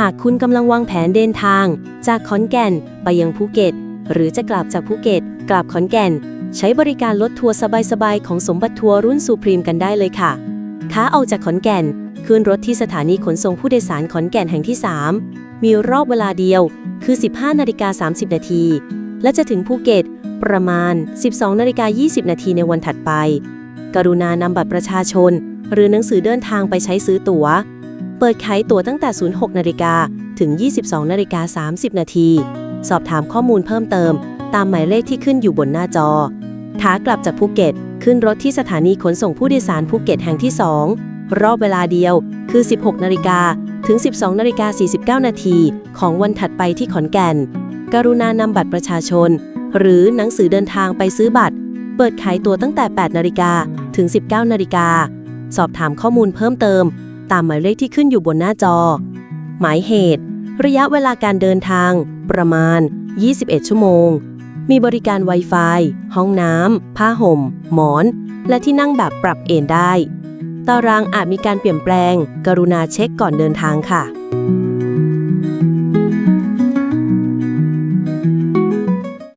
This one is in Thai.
หากคุณกำลังวางแผนเดินทาง จากขอนแก่นไปยังภูเก็ต หรือจะกลับจากภูเก็ต กลับขอนแก่น ใช้บริการรถทัวร์สบายๆ ของสมบัติทัวร์รุ่นซูพรีมกันได้เลยค่ะขาออกจากขอนแก่นขึ้นรถที่สถานีขนส่งผู้โดยสารขอนแก่นแห่งที่ 3 มีรอบเวลาเดียวคือ 15นาฬิกา30 นาที และจะถึงภูเก็ต ประมาณ 12นาฬิกา20 นาทีในวันถัดไป กรุณานำบัตรประชาชน หรือหนังสือเดินทางไปใช้ซื้อตั๋ว เปิดขายตั๋วตั้งแต่ 06 นาฬิกาถึง 22 นาฬิกา 30 นาที สอบถามข้อมูลเพิ่มเติม ตามหมายเลขที่ขึ้นอยู่บนหน้าจอขากลับจากภูเก็ต ขึ้นรถที่สถานีขนส่งผู้โดยสารภูเก็ตแห่งที่ 2 รอบเวลาเดียวคือ 16 นาฬิกาถึง 12 นาฬิกา 49 นาทีของวันถัดไปที่ขอนแก่น กรุณานำบัตรประชาชน หรือหนังสือเดินทางไปซื้อบัตร เปิดขายตั๋วตั้งแต่ 8 นาฬิกาถึง 19 นาฬิกา สอบถามข้อมูลเพิ่มเติม ตามหมายเลขที่ขึ้นอยู่บนหน้าจอ หมายเหตุ ระยะเวลาการเดินทาง ประมาณ 21 ชั่วโมง มีบริการ Wi-Fi ห้องน้ำผ้าห่ม หมอน และที่นั่งแบบปรับเอนได้ ตารางอาจมีการเปลี่ยนแปลง กรุณาเช็คก่อนเดินทางค่ะ